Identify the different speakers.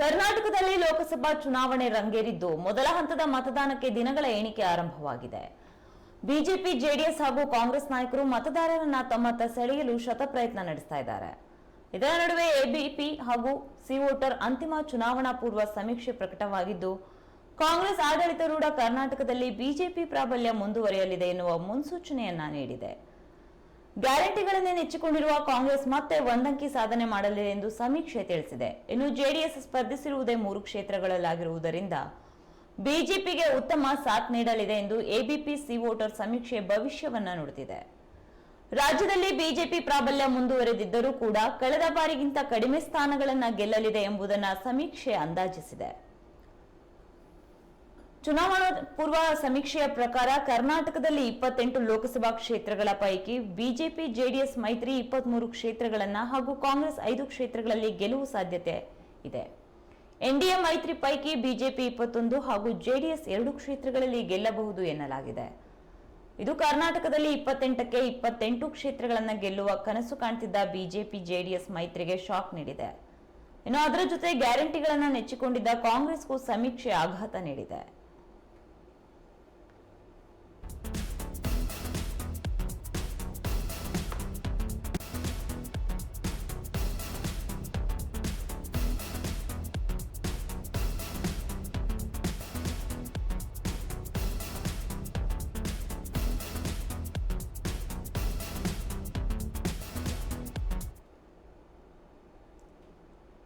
Speaker 1: ಕರ್ನಾಟಕದಲ್ಲಿ ಲೋಕಸಭಾ ಚುನಾವಣೆ ರಂಗೇರಿದ್ದು ಮೊದಲ ಹಂತದ ಮತದಾನಕ್ಕೆ ದಿನಗಳ ಎಣಿಕೆ ಆರಂಭವಾಗಿದೆ. ಬಿಜೆಪಿ, ಜೆಡಿಎಸ್ ಹಾಗೂ ಕಾಂಗ್ರೆಸ್ ನಾಯಕರು ಮತದಾರರನ್ನ ತಮ್ಮತ್ತ ಸೆಳೆಯಲು ಶತಪ್ರಯತ್ನ ನಡೆಸ್ತಾ ಇದ್ದಾರೆ. ಇದರ ನಡುವೆ ಎಬಿಪಿ ಹಾಗೂ ಸಿ ವೋಟರ್ ಅಂತಿಮ ಚುನಾವಣಾ ಪೂರ್ವ ಸಮೀಕ್ಷೆ ಪ್ರಕಟವಾಗಿದ್ದು, ಕಾಂಗ್ರೆಸ್ ಆಡಳಿತಾರೂಢ ಕರ್ನಾಟಕದಲ್ಲಿ ಬಿಜೆಪಿ ಪ್ರಾಬಲ್ಯ ಮುಂದುವರಿಯಲಿದೆ ಎನ್ನುವ ಮುನ್ಸೂಚನೆಯನ್ನ ನೀಡಿದೆ. ಗ್ಯಾರಂಟಿಗಳನ್ನೇ ನೆಚ್ಚಿಕೊಂಡಿರುವ ಕಾಂಗ್ರೆಸ್ ಮತ್ತೆ ಒಂದಂಕಿ ಸಾಧನೆ ಮಾಡಲಿದೆ ಎಂದು ಸಮೀಕ್ಷೆ ತಿಳಿಸಿದೆ. ಇನ್ನು ಜೆಡಿಎಸ್ ಸ್ಪರ್ಧಿಸಿರುವುದೇ ಮೂರು ಕ್ಷೇತ್ರಗಳಲ್ಲಾಗಿರುವುದರಿಂದ ಬಿಜೆಪಿಗೆ ಉತ್ತಮ ಸಾಥ್ ನೀಡಲಿದೆ ಎಂದು ಎಬಿಪಿ ಸಿ ವೋಟರ್ ಸಮೀಕ್ಷೆ ಭವಿಷ್ಯವನ್ನ ನುಡಿದಿದೆ. ರಾಜ್ಯದಲ್ಲಿ ಬಿಜೆಪಿ ಪ್ರಾಬಲ್ಯ ಮುಂದುವರೆದಿದ್ದರೂ ಕೂಡ ಕಳೆದ ಬಾರಿಗಿಂತ ಕಡಿಮೆ ಸ್ಥಾನಗಳನ್ನು ಗೆಲ್ಲಲಿದೆ ಎಂಬುದನ್ನ ಸಮೀಕ್ಷೆ ಅಂದಾಜಿಸಿದೆ. ಚುನಾವಣಾ ಪೂರ್ವ ಸಮೀಕ್ಷೆಯ ಪ್ರಕಾರ ಕರ್ನಾಟಕದಲ್ಲಿ ಇಪ್ಪತ್ತೆಂಟು ಲೋಕಸಭಾ ಕ್ಷೇತ್ರಗಳ ಪೈಕಿ ಬಿಜೆಪಿ, ಜೆಡಿಎಸ್, ಮೈತ್ರಿ ಇಪ್ಪತ್ಮೂರು ಕ್ಷೇತ್ರಗಳನ್ನ ಹಾಗೂ ಕಾಂಗ್ರೆಸ್ ಐದು ಕ್ಷೇತ್ರಗಳಲ್ಲಿ ಗೆಲುವು ಸಾಧ್ಯತೆ ಇದೆ. ಎನ್ಡಿಎ ಮೈತ್ರಿ ಪೈಕಿ ಬಿಜೆಪಿ ಇಪ್ಪತ್ತೊಂದು ಹಾಗೂ ಜೆಡಿಎಸ್ ಎರಡು ಕ್ಷೇತ್ರಗಳಲ್ಲಿ ಗೆಲ್ಲಬಹುದು ಎನ್ನಲಾಗಿದೆ. ಇದು ಕರ್ನಾಟಕದಲ್ಲಿ ಇಪ್ಪತ್ತೆಂಟಕ್ಕೆ ಇಪ್ಪತ್ತೆಂಟು ಕ್ಷೇತ್ರಗಳನ್ನು ಗೆಲ್ಲುವ ಕನಸು ಕಾಣ್ತಿದ್ದ ಬಿಜೆಪಿ, ಜೆಡಿಎಸ್ ಮೈತ್ರಿಗೆ ಶಾಕ್ ನೀಡಿದೆ. ಇನ್ನು ಅದರ ಜೊತೆ ಗ್ಯಾರಂಟಿಗಳನ್ನು ನೆಚ್ಚಿಕೊಂಡಿದ್ದ ಕಾಂಗ್ರೆಸ್ಗೂ ಸಮೀಕ್ಷೆ ಆಘಾತ ನೀಡಿದೆ.